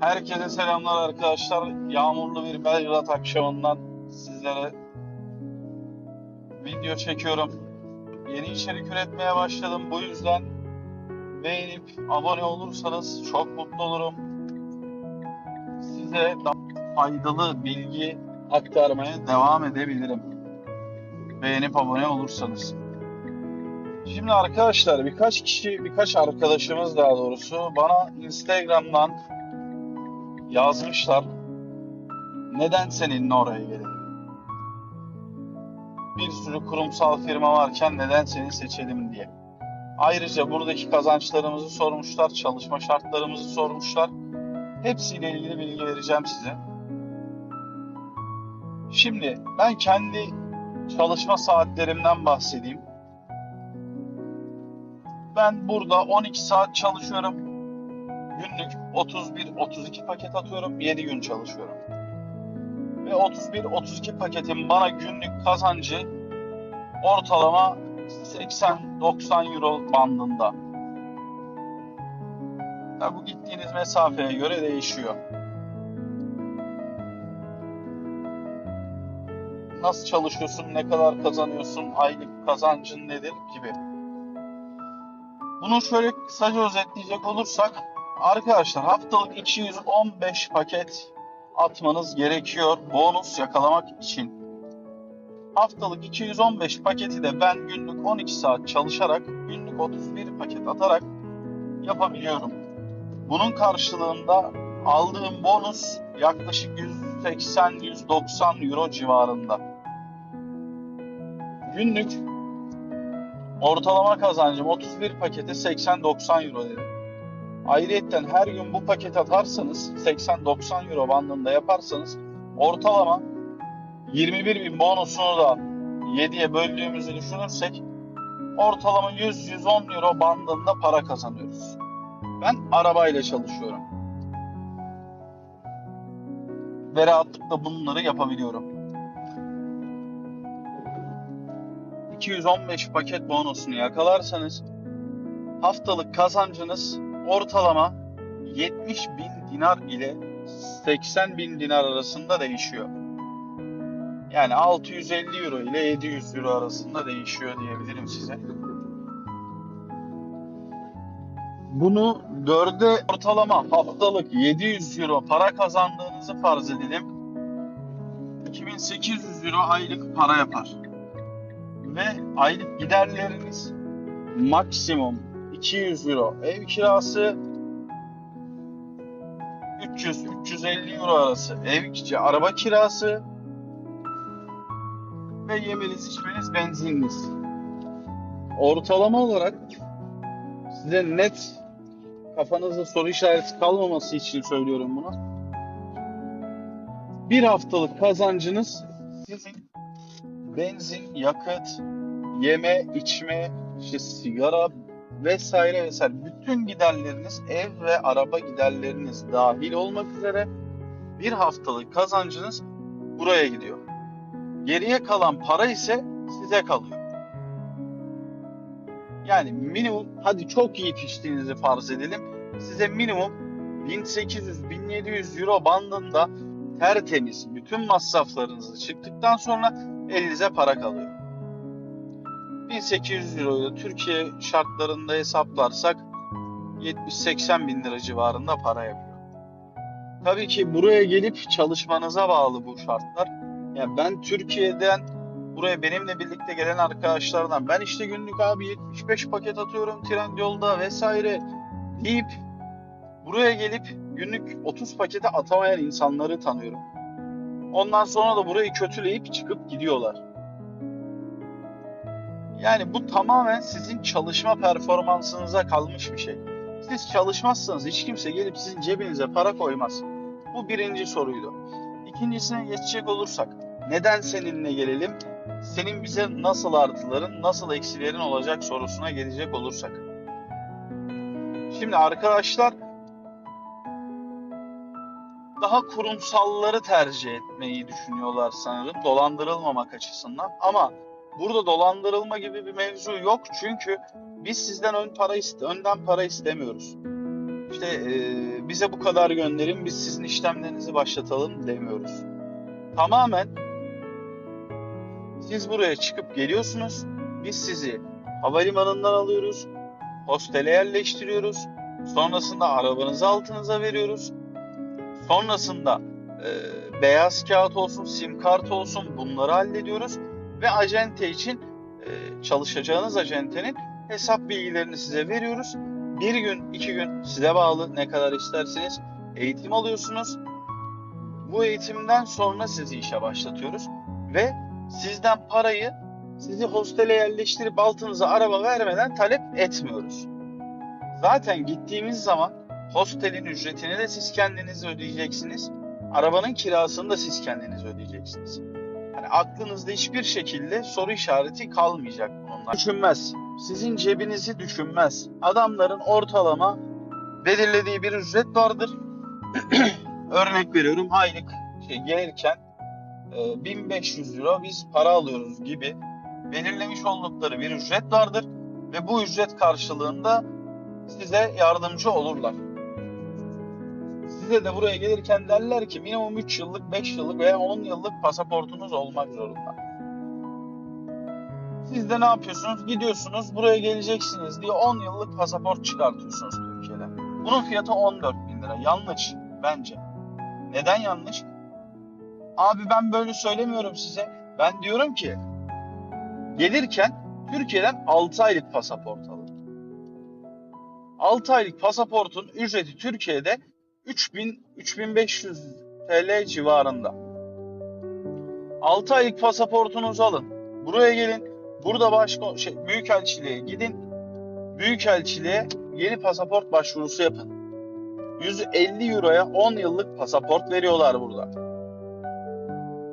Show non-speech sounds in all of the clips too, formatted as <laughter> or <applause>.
Herkese selamlar arkadaşlar. Yağmurlu bir Belgrad akşamından sizlere video çekiyorum. Yeni içerik üretmeye başladım. Bu yüzden beğenip abone olursanız çok mutlu olurum. Size daha faydalı bilgi aktarmaya devam edebilirim. Beğenip abone olursanız. Şimdi arkadaşlar birkaç kişi, birkaç arkadaşımız daha doğrusu bana Instagram'dan yazmışlar. Neden seninle oraya gelelim? Bir sürü kurumsal firma varken neden seni seçelim diye. Ayrıca buradaki kazançlarımızı sormuşlar, çalışma şartlarımızı sormuşlar. Hepsiyle ilgili bilgi vereceğim size. Şimdi ben kendi çalışma saatlerimden bahsedeyim. Ben burada 12 saat çalışıyorum. Günlük 31-32 paket atıyorum. 7 gün çalışıyorum. Ve 31-32 paketin bana günlük kazancı ortalama 80-90 euro bandında. Ya bu gittiğiniz mesafeye göre değişiyor. Nasıl çalışıyorsun, ne kadar kazanıyorsun, aylık kazancın nedir gibi. Bunu şöyle kısaca özetleyecek olursak arkadaşlar haftalık 215 paket atmanız gerekiyor bonus yakalamak için. Haftalık 215 paketi de ben günlük 12 saat çalışarak günlük 31 paket atarak yapabiliyorum. Bunun karşılığında aldığım bonus yaklaşık 180-190 euro civarında. Günlük Ortalama kazancım 31 pakete 80-90 euro dedim. Ayrıyetten her gün bu paket atarsanız 80-90 euro bandında yaparsanız ortalama 21 bin bonusunu da 7'ye böldüğümüzü düşünürsek ortalama 100-110 euro bandında para kazanıyoruz. Ben arabayla çalışıyorum. Ve rahatlıkla bunları yapabiliyorum. 215 paket bonusunu yakalarsanız haftalık kazancınız ortalama 70 bin dinar ile 80 bin dinar arasında değişiyor. Yani 650 euro ile 700 euro arasında değişiyor diyebilirim size. Bunu dörde ortalama haftalık 700 euro para kazandığınızı farz edelim. 2800 euro aylık para yapar ve aylık giderleriniz maksimum 200 euro ev kirası 300-350 euro arası ev araba kirası ve yemeniz içmeniz benzininiz. Ortalama olarak size net kafanızda soru işareti kalmaması için söylüyorum bunu. Bir haftalık kazancınız sizin benzin, yakıt, yeme, içme, işte sigara vesaire vesaire bütün giderleriniz ev ve araba giderleriniz dahil olmak üzere bir haftalık kazancınız buraya gidiyor. Geriye kalan para ise size kalıyor. Yani minimum hadi çok iyi piştiğinizi farz edelim. Size minimum 1800-1700 euro bandında tertemiz bütün masraflarınızı çıktıktan sonra elinize para kalıyor. 1800 euroyu Türkiye şartlarında hesaplarsak 70-80 bin lira civarında para yapıyor. Tabii ki buraya gelip çalışmanıza bağlı bu şartlar. Yani ben Türkiye'den buraya benimle birlikte gelen arkadaşlardan ben işte günlük abi 75 paket atıyorum tren yolda vesaire deyip buraya gelip günlük 30 pakete atamayan insanları tanıyorum. Ondan sonra da burayı kötüleyip çıkıp gidiyorlar. Yani bu tamamen sizin çalışma performansınıza kalmış bir şey. Siz çalışmazsanız hiç kimse gelip sizin cebinize para koymaz. Bu birinci soruydu. İkincisine geçecek olursak, neden seninle gelelim? Senin bize nasıl artıların, nasıl eksilerin olacak sorusuna gelecek olursak. Şimdi arkadaşlar daha kurumsalları tercih etmeyi düşünüyorlar sanırım dolandırılmamak açısından. Ama burada dolandırılma gibi bir mevzu yok çünkü biz sizden ön para iste önden para istemiyoruz. işte e, bize bu kadar gönderin biz sizin işlemlerinizi başlatalım demiyoruz. Tamamen siz buraya çıkıp geliyorsunuz. Biz sizi havalimanından alıyoruz. Hostele yerleştiriyoruz. Sonrasında arabanızı altınıza veriyoruz. Sonrasında e, beyaz kağıt olsun, sim kart olsun bunları hallediyoruz. Ve acente için e, çalışacağınız acentenin hesap bilgilerini size veriyoruz. Bir gün, iki gün size bağlı ne kadar isterseniz eğitim alıyorsunuz. Bu eğitimden sonra sizi işe başlatıyoruz ve sizden parayı sizi hostele yerleştirip altınıza araba vermeden talep etmiyoruz. Zaten gittiğimiz zaman hostelin ücretini de siz kendiniz ödeyeceksiniz. Arabanın kirasını da siz kendiniz ödeyeceksiniz. Aklınızda hiçbir şekilde soru işareti kalmayacak bununla. Düşünmez. Sizin cebinizi düşünmez. Adamların ortalama belirlediği bir ücret vardır. <clears throat> Örnek veriyorum aylık şey, gelirken e, 1500 euro biz para alıyoruz gibi belirlemiş oldukları bir ücret vardır ve bu ücret karşılığında size yardımcı olurlar. Size de buraya gelirken derler ki minimum 3 yıllık, 5 yıllık veya 10 yıllık pasaportunuz olmak zorunda. Siz de ne yapıyorsunuz? Gidiyorsunuz buraya geleceksiniz diye 10 yıllık pasaport çıkartıyorsunuz Türkiye'de. Bunun fiyatı 14 bin lira. Yanlış bence. Neden yanlış? Abi ben böyle söylemiyorum size. Ben diyorum ki gelirken Türkiye'den 6 aylık pasaport alın. 6 aylık pasaportun ücreti Türkiye'de 3000 3500 TL civarında. 6 aylık pasaportunuzu alın. Buraya gelin. Burada başka şey, büyükelçiliğe gidin. Büyükelçiliğe yeni pasaport başvurusu yapın. 150 euroya 10 yıllık pasaport veriyorlar burada.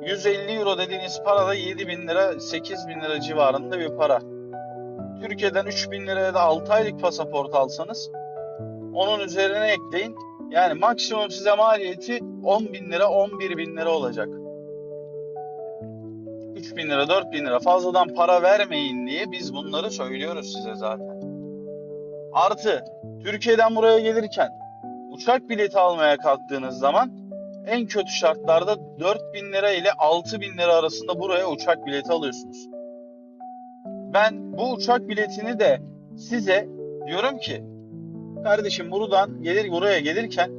150 euro dediğiniz para da 7 bin lira, 8 bin lira civarında bir para. Türkiye'den 3 bin liraya da 6 aylık pasaport alsanız onun üzerine ekleyin. Yani maksimum size maliyeti 10 bin lira, 11 bin lira olacak. 3 bin lira, 4 bin lira fazladan para vermeyin diye biz bunları söylüyoruz size zaten. Artı Türkiye'den buraya gelirken uçak bileti almaya kalktığınız zaman en kötü şartlarda 4 bin lira ile 6 bin lira arasında buraya uçak bileti alıyorsunuz. Ben bu uçak biletini de size diyorum ki kardeşim buradan gelir buraya gelirken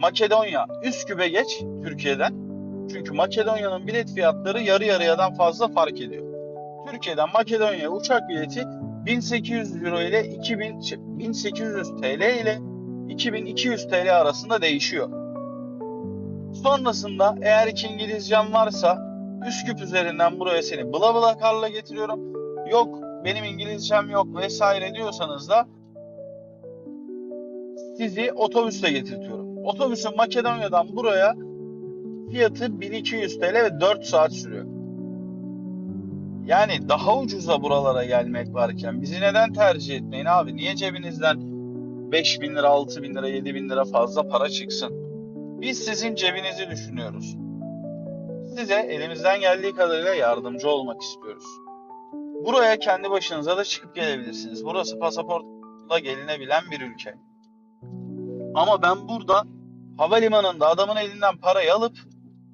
Makedonya Üsküp'e geç Türkiye'den. Çünkü Makedonya'nın bilet fiyatları yarı yarıyadan fazla fark ediyor. Türkiye'den Makedonya'ya uçak bileti 1800 euro ile 2000 1800 TL ile 2200 TL arasında değişiyor. Sonrasında eğer ki İngilizcem varsa Üsküp üzerinden buraya seni bla bla karla getiriyorum. Yok benim İngilizcem yok vesaire diyorsanız da sizi otobüsle getirtiyorum. Otobüsün Makedonya'dan buraya fiyatı 1200 TL ve 4 saat sürüyor. Yani daha ucuza buralara gelmek varken bizi neden tercih etmeyin abi? Niye cebinizden 5 bin lira, 6 bin lira, 7 bin lira fazla para çıksın? Biz sizin cebinizi düşünüyoruz. Size elimizden geldiği kadarıyla yardımcı olmak istiyoruz. Buraya kendi başınıza da çıkıp gelebilirsiniz. Burası pasaportla gelinebilen bir ülke. Ama ben burada havalimanında adamın elinden parayı alıp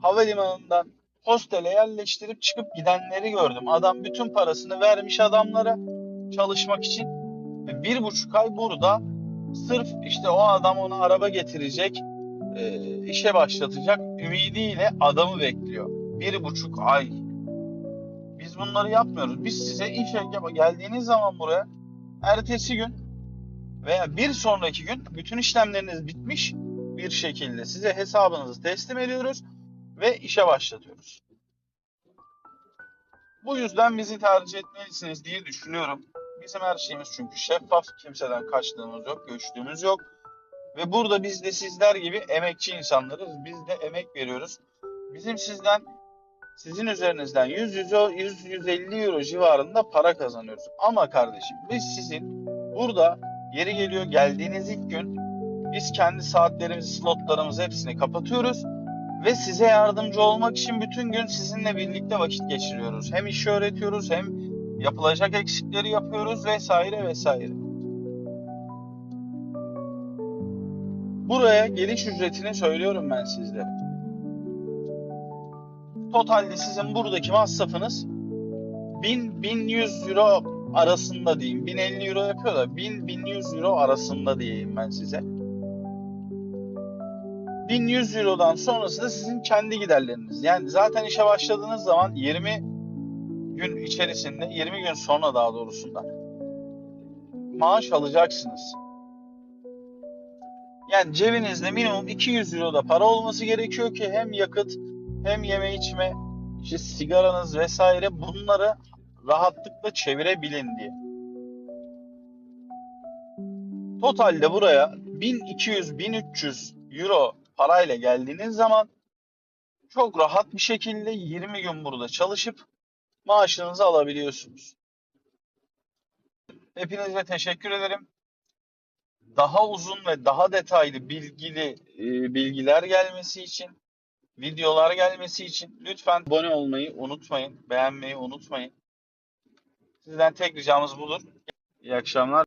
havalimanından hostele yerleştirip çıkıp gidenleri gördüm. Adam bütün parasını vermiş adamlara çalışmak için. Ve bir buçuk ay burada sırf işte o adam ona araba getirecek, e, işe başlatacak ümidiyle adamı bekliyor. Bir buçuk ay. Biz bunları yapmıyoruz. Biz size işe geldiğiniz zaman buraya ertesi gün veya bir sonraki gün bütün işlemleriniz bitmiş bir şekilde size hesabınızı teslim ediyoruz ve işe başlatıyoruz. Bu yüzden bizi tercih etmelisiniz diye düşünüyorum. Bizim her şeyimiz çünkü şeffaf, kimseden kaçtığımız yok, göçtüğümüz yok. Ve burada biz de sizler gibi emekçi insanlarız. Biz de emek veriyoruz. Bizim sizden, sizin üzerinizden 100-150 euro civarında para kazanıyoruz. Ama kardeşim biz sizin burada yeri geliyor geldiğiniz ilk gün biz kendi saatlerimizi, slotlarımızı hepsini kapatıyoruz ve size yardımcı olmak için bütün gün sizinle birlikte vakit geçiriyoruz. Hem işi öğretiyoruz hem yapılacak eksikleri yapıyoruz vesaire vesaire. Buraya geliş ücretini söylüyorum ben sizlere. Totalde sizin buradaki masrafınız 1000-1100 euro arasında diyeyim. 1050 euro yapıyor da 1000-1100 euro arasında diyeyim ben size. 1100 Euro'dan sonrası da sizin kendi giderleriniz. Yani zaten işe başladığınız zaman 20 gün içerisinde, 20 gün sonra daha doğrusunda maaş alacaksınız. Yani cebinizde minimum 200 Euro da para olması gerekiyor ki hem yakıt hem yeme içme, işte sigaranız vesaire bunları rahatlıkla çevirebilin diye. Totalde buraya 1200-1300 Euro parayla geldiğiniz zaman çok rahat bir şekilde 20 gün burada çalışıp maaşınızı alabiliyorsunuz. Hepinize teşekkür ederim. Daha uzun ve daha detaylı bilgili e, bilgiler gelmesi için, videolar gelmesi için lütfen abone olmayı unutmayın, beğenmeyi unutmayın. Sizden tek ricamız budur. İyi akşamlar.